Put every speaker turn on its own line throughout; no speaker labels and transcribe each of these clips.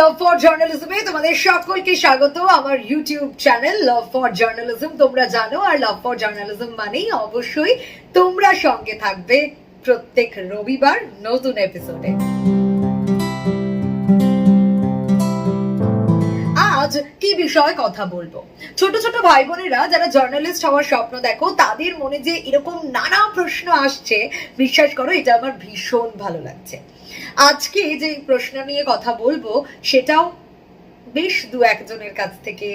Love for জার্নালিজমে তোমাদের সকলকে স্বাগত, আমার YouTube channel love for journalism তোমরা জানো, আর লাভ ফর জার্নালিজম মানেই অবশ্যই তোমরা সঙ্গে থাকবে প্রত্যেক রবিবার নতুন এপিসোডে আজ কি বিষয়ে কথা বলব? ছোট ছোট ভাই বোনেরা যারা জার্নালিস্ট হওয়ার স্বপ্ন দেখো, তাদের মনে যে এরকম নানা প্রশ্ন আসছে, বিশ্বাস করো, এটা আমার ভীষণ ভালো লাগছে। আজকে যে প্রশ্ন নিয়ে কথা বলব, সেটাও বেশ দু একজনের কাছ থেকে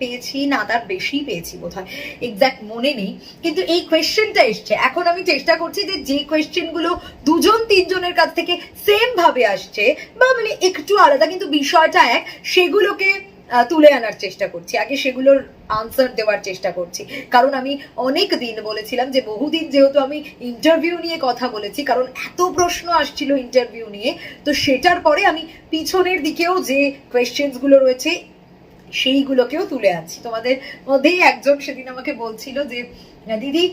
পেয়েছি, না তার বেশি পেয়েছি বোধ হয় এক্সাক্ট মনে নেই। কিন্তু এই কোয়েশ্চেনটা এসছে। এখন আমি চেষ্টা করছি যে যে কোয়েশ্চেনগুলো দুজন, তিনজনের কাছ থেকে সেম ভাবে আসছে, বা মানে একটু আলাদা, কিন্তু বিষয়টা এক, সেগুলোকে তুলে আনার চেষ্টা করছি। আগে সেগুলোর আনসার দেওয়ার চেষ্টা করছি। কারণ আমি অনেক দিন বলেছিলাম যে বহুদিন যেহেতু আমি ইন্টারভিউ নিয়ে কথা বলেছি, কারণ এত প্রশ্ন আসছিল ইন্টারভিউ নিয়ে, তো সেটার পরে আমি পিছনের দিকেও যে কোয়েশ্চেন্সগুলো রয়েছে, সেইগুলোকেও তুলে আনছি। তোমাদের মধ্যেই একজন সেদিন আমাকে বলছিল যে, দিদি,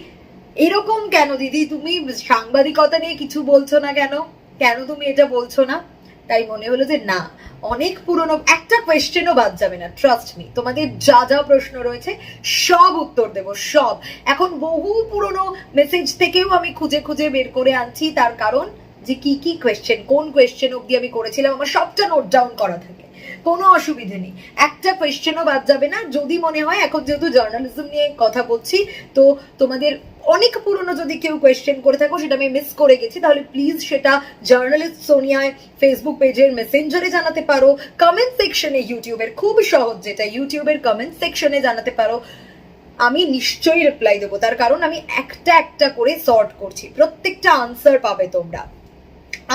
এরকম কেন? দিদি, তুমি সাংবাদিকতা নিয়ে কিছু বলছো না কেন? কেন তুমি এটা বলছো না? তাই মনে হলো যে না, অনেক পুরনো, একটা কোয়েশ্চেনও বাদ যাবে না ট্রাস্ট মি তোমাদের যা যা প্রশ্ন রয়েছে, সব উত্তর দেব, সব। এখন বহু পুরনো মেসেজ থেকেও আমি খুঁজে খুঁজে বের করে আনছি, তার কারণ যে কি কি কোয়েশ্চেন কোন কোয়েশ্চেন অবধি আমি করেছিলাম, আমার সবটা নোট ডাউন করা থাকে। কোনো অসুবিধে নেই। একটা কোয়েশ্চেনও বাদ যাবে না, যদি মনে হয়, এখন যেহেতু জার্নালিজম নিয়ে কথা বলছি, তো তোমাদের অনেক পুরনো যদি কেউ কোয়েশ্চেন করে থাকো, সেটা আমি মিস করে গেছি। তাহলে প্লিজ সেটা জার্নালিস্ট সোনিয়ায় ফেসবুক পেজের মেসেঞ্জারে জানাতে পারো কমেন্ট সেকশনে ইউটিউবের খুব সহজ যেটা ইউটিউবের কমেন্ট সেকশনে জানাতে পারো। আমি নিশ্চয়ই রিপ্লাই দেবো, তার কারণ আমি একটা একটা করে সর্ট করছি। প্রত্যেকটা আনসার পাবে তোমরা।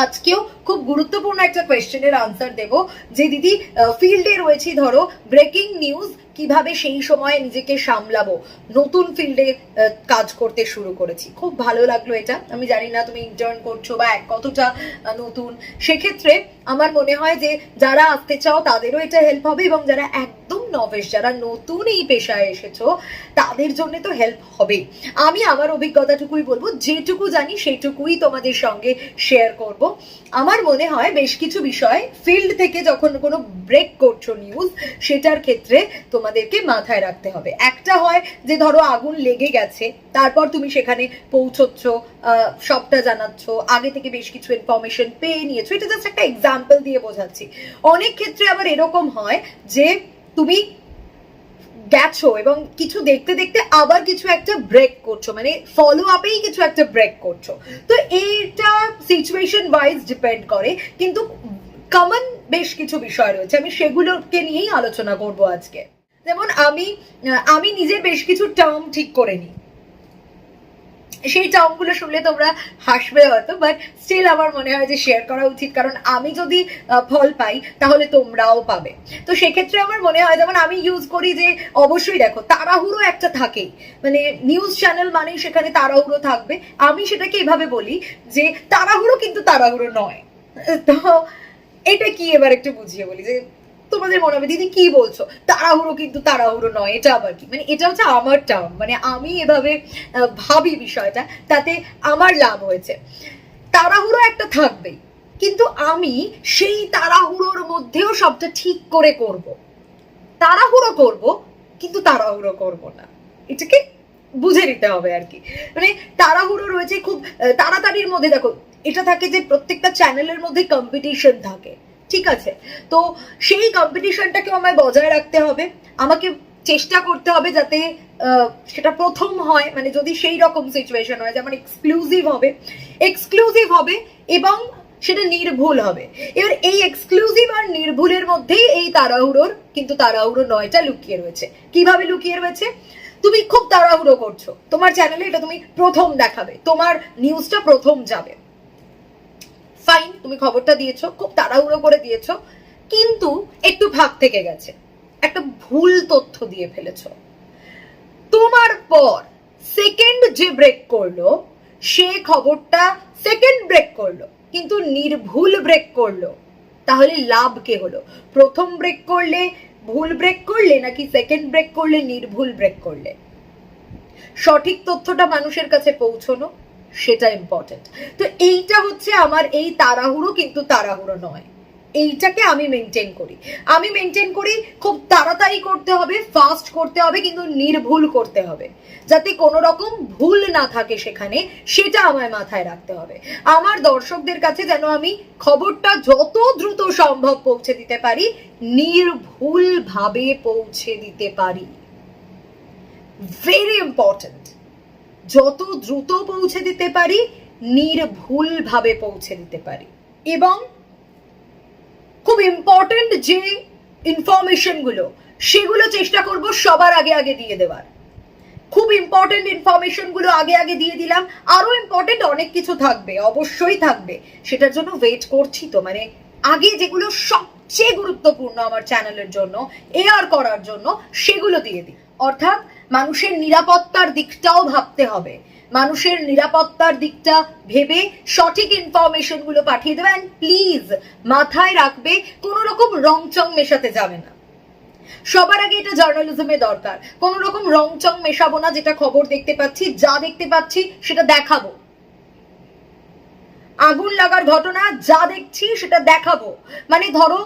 আজকেও খুব গুরুত্বপূর্ণ একটা কোয়েশ্চেনের আনসার দেব। যে দিদি ফিল্ডে রয়েছি ধরো, ব্রেকিং নিউজ, কীভাবে সেই সময় নিজেকে সামলাবো? নতুন ফিল্ডে কাজ করতে শুরু করেছি। খুব ভালো লাগল এটা। আমি জানি না তুমি ইন্টার্ন করছ বা এক কতটা নতুন। সেক্ষেত্রে আমার মনে হয় যে যারা আসতে চাও, তাদেরও এটা হেল্প হবে এবং যারা একদম নবেশ, যারা নতুন এই পেশায় এসেছ, তাদের জন্য তো হেল্প হবে। আমি আমার অভিজ্ঞতাটুকুই বলব, যেটুকু জানি সেটুকুই তোমাদের সঙ্গে শেয়ার করব। আমার মনে হয় বেশ কিছু বিষয় ফিল্ড থেকে যখন কোনো ব্রেক করছ নিউজ সেটার ক্ষেত্রে তোমাদেরকে মাথায় রাখতে হবে। একটা হয় যে ধরো আগুন লেগে গেছে, তারপর তুমি সেখানে পৌঁছচ্ছ সবটা জানাচ্ছ, আগে থেকে বেশ কিছু ইনফরমেশন পেয়ে নিয়েছো। এটা জাস্ট একটা এক্সাম্পল দিয়ে বোঝাচ্ছি। অনেক ক্ষেত্রে আবার এরকম হয় যে তুমি গেছো এবং কিছু দেখতে দেখতে আবার কিছু একটা ব্রেক করছ মানে ফলো আপেই কিছু একটা ব্রেক করছ। তো এইটা সিচুয়েশন ওয়াইজ ডিপেন্ড করে, কিন্তু কমন বেশ কিছু বিষয় রয়েছে, আমি সেগুলোকে নিয়েই আলোচনা করব আজকে। যেমন আমি আমি নিজে বেশ কিছু টার্ম ঠিক করে নিই। সেই টার্মগুলো শুনলে তোমরা হাসবে হয়তো বাট স্টিল আমার মনে হয় যে শেয়ার করা উচিত। কারণ আমি যদি ফল পাই, তাহলে তোমরাও পাবে। তো সেক্ষেত্রে আমার মনে হয়, যেমন আমি ইউজ করি যে, অবশ্যই দেখো, তাড়াহুড়ো একটা থাকেই। মানে নিউজ চ্যানেল মানেই সেখানে তাড়াহুড়ো থাকবে। আমি সেটাকে এভাবে বলি যে, তাড়াহুড়ো কিন্তু তাড়াহুড়ো নয়। তো এটা কি এবার একটু বুঝিয়ে বলি যে তোমাদের মনে হবে, দিদি, কি বলছো? তাড়াহুড়ো কিন্তু তাড়াহুড়ো নয়, এটা আবার কি? মানে এটা হচ্ছে আমার টার্ম মানে আমি এভাবে ভাবি বিষয়টা, তাতে আমার লাভ হয়েছে। তাড়াহুড়ো একটা থাকবেই, কিন্তু আমি সেই তাড়াহুড়োর মধ্যেও সবটা ঠিক করে করব। তাড়াহুড়ো করব, কিন্তু তাড়াহুড়ো করব না। এটাকে বুঝে নিতে হবে আর কি। মানে তাড়াহুড়ো রয়েছে খুব তাড়াতাড়ির মধ্যে দেখো, এটা থাকে যে প্রত্যেকটা চ্যানেলের মধ্যে কম্পিটিশন থাকে। ঠিক আছে। তো সেই কম্পিটিশনটাকেও আমায় বজায় রাখতে হবে। আমাকে চেষ্টা করতে হবে যাতে সেটা প্রথম হয় মানে যদি সেই রকম সিচুয়েশন হয়, যেমন এক্সক্লুসিভ হবে। এক্সক্লুসিভ হবে এবং সেটা নির্ভুল হবে। এবার এই এক্সক্লুসিভ আর নির্ভুলের মধ্যেই এই তাড়াহুড়োর কিন্তু তাড়াহুড়ো নয়টা লুকিয়ে রয়েছে। কীভাবে লুকিয়ে রয়েছে? তুমি খুব তাড়াহুড়ো করছ। তোমার চ্যানেলে এটা তুমি প্রথম দেখাবে। তোমার নিউজটা প্রথম যাবে। ফাইন তুমি খবরটা দিয়েছ, খুব তাড়াহুড়ো করে দিয়েছ, কিন্তু একটু ভাগ থেকে গেছে। একটা ভুল তথ্য দিয়ে ফেলেছ। তোমার পর সেকেন্ড যে ব্রেক করল, সে খবরটা সেকেন্ড ব্রেক করল, কিন্তু নির্ভুল ব্রেক করল। তাহলে লাভ কে হলো? প্রথম ব্রেক করলে ভুল ব্রেক করলে, নাকি সেকেন্ড ব্রেক করলে নির্ভুল ব্রেক করলে? সঠিক তথ্যটা মানুষের কাছে পৌঁছনো। সেটা ইম্পর্টেন্ট তো এইটা হচ্ছে আমার, এই তাড়াহুড়ো কিন্তু তাড়াহুড়ো নয়। এইটাকে আমি মেনটেন করি। আমি মেনটেন করি, খুব তাড়াতাড়ি করতে হবে ফাস্ট করতে হবে, কিন্তু নির্ভুল করতে হবে। যাতে কোনো রকম ভুল না থাকে সেখানে, সেটা আমায় মাথায় রাখতে হবে। আমার দর্শকদের কাছে যেন আমি খবরটা যত দ্রুত সম্ভব পৌঁছে দিতে পারি নির্ভুল ভাবে পৌঁছে দিতে পারি। ভেরি ইম্পর্ট্যান্ট যত দ্রুত পৌঁছে দিতে পারি নির্ভুল ভাবে পৌঁছে দিতে পারি। এবং খুব ইম্পর্টেন্ট যে ইনফরমেশনগুলো সেগুলো চেষ্টা করব সবার আগে আগে দিয়ে দেওয়ার। খুব ইম্পর্টেন্ট ইনফরমেশনগুলো আগে আগে দিয়ে দিলাম। আরও ইম্পর্টেন্ট অনেক কিছু থাকবে, অবশ্যই থাকবে। সেটার জন্য ওয়েট করছি তো। মানে আগে যেগুলো সবচেয়ে গুরুত্বপূর্ণ আমার চ্যানেলের জন্য এয়ার করার জন্য, সেগুলো দিয়ে দিই। অর্থাৎ মানুষের নিরাপত্তার দিকটাও ভাবতে হবে। মানুষের নিরাপত্তার দিকটা ভেবে সঠিক ইনফরমেশনগুলো পাঠিয়ে দেবে অ্যান্ড প্লিজ মাথায় রাখবে কোনো রকম রংচং মেশাতে যাবে না। সবার আগে এটা জার্নালিজমে দরকার। কোন রকম রং চং মেশাবো না, যেটা খবর দেখতে পাচ্ছি, যা দেখতে পাচ্ছি, সেটা দেখাবো। আগুন লাগার ঘটনা, যা দেখছি, সেটা দেখাবো। মানে ধরো,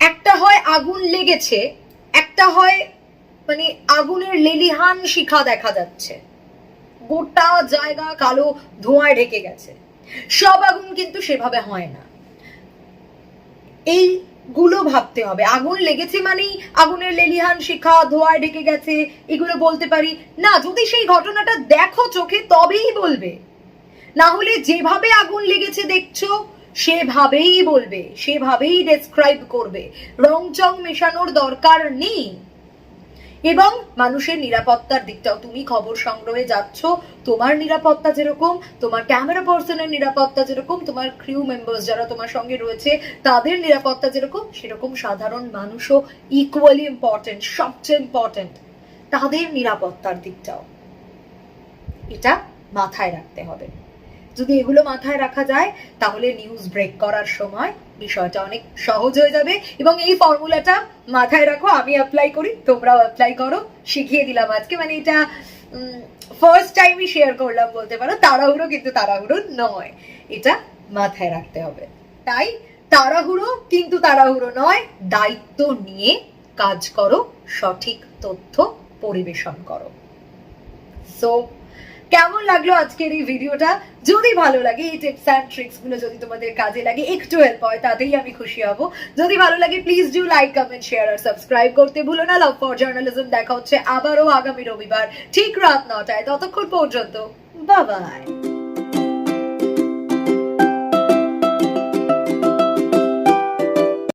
একটা হয় আগুন লেগেছে, একটা হয় মানে আগুনের লেলিহান শিখা দেখা যাচ্ছে। গোটা জায়গা কালো ধোঁয়ায় ঢেকে গেছে। সব আগুন কিন্তু সেভাবে হয় না। এই গুলো ভাবতে হবে। আগুন লেগেছে মানেই আগুনের লেলিহান শিখা ধোঁয়ায় ঢেকে গেছে, এগুলো বলতে পারি। না, যদি সেই ঘটনাটা দেখো চোখে, তবেই বলবে। না হলে যেভাবে আগুন লেগেছে দেখছ, সেভাবেই বলবে, সেভাবেই ডেসক্রাইব করবে। রং চং মেশানোর দরকার নেই। এবং মানুষের নিরাপত্তার দিকটাও। তুমি খবর সংগ্রহে যাচ্ছ, তোমার নিরাপত্তা যেরকম, তোমার ক্যামেরা পার্সনের নিরাপত্তা যেরকম, তোমার ক্রিউ মেম্বার্স যারা তোমার সঙ্গে রয়েছে, তাদের নিরাপত্তা যেরকম, সেরকম সাধারণ মানুষও ইকুয়ালি ইম্পর্টেন্ট সবচেয়ে ইম্পর্টেন্ট তাদের নিরাপত্তার দিকটাও। এটা মাথায় রাখতে হবে। যদি এগুলো মাথায় রাখা যায়, তাহলে নিউজ ব্রেক করার সময় বিষয়টা অনেক সহজ হয়ে যাবে এবং এই ফর্মুলাটা মাথায় রাখো, আমি অ্যাপ্লাই করি, তোমরাও অ্যাপ্লাই করো। শিখিয়ে দিলাম আজকে মানে এটা ফার্স্ট টাইমই শেয়ার করলাম বলতে পারো, তাড়াহুড়ো কিন্তু তাড়াহুড়ো নয়, এটা মাথায় রাখতে হবে। তাই তাড়াহুড়ো কিন্তু তাড়াহুড়ো নয়, দায়িত্ব নিয়ে কাজ করো, সঠিক তথ্য পরিবেশন করো। সো কেমন লাগল আজকের এই ভিডিওটা? যদি ভালো লাগে, এই টিপস অ্যান্ড ট্রিক্সগুলো যদি তোমাদের কাজে লাগে, একটু হেল্প হয়, তাতেই আমি খুশি হব। যদি ভালো লাগে please do like comment share R subscribe করতে ভুলো না। লাভ ফর জার্নালিজম দেখা হচ্ছে আবারও আগামী রবিবার, ঠিক রাত নটায়। ততক্ষণ পর্যন্ত বাবাই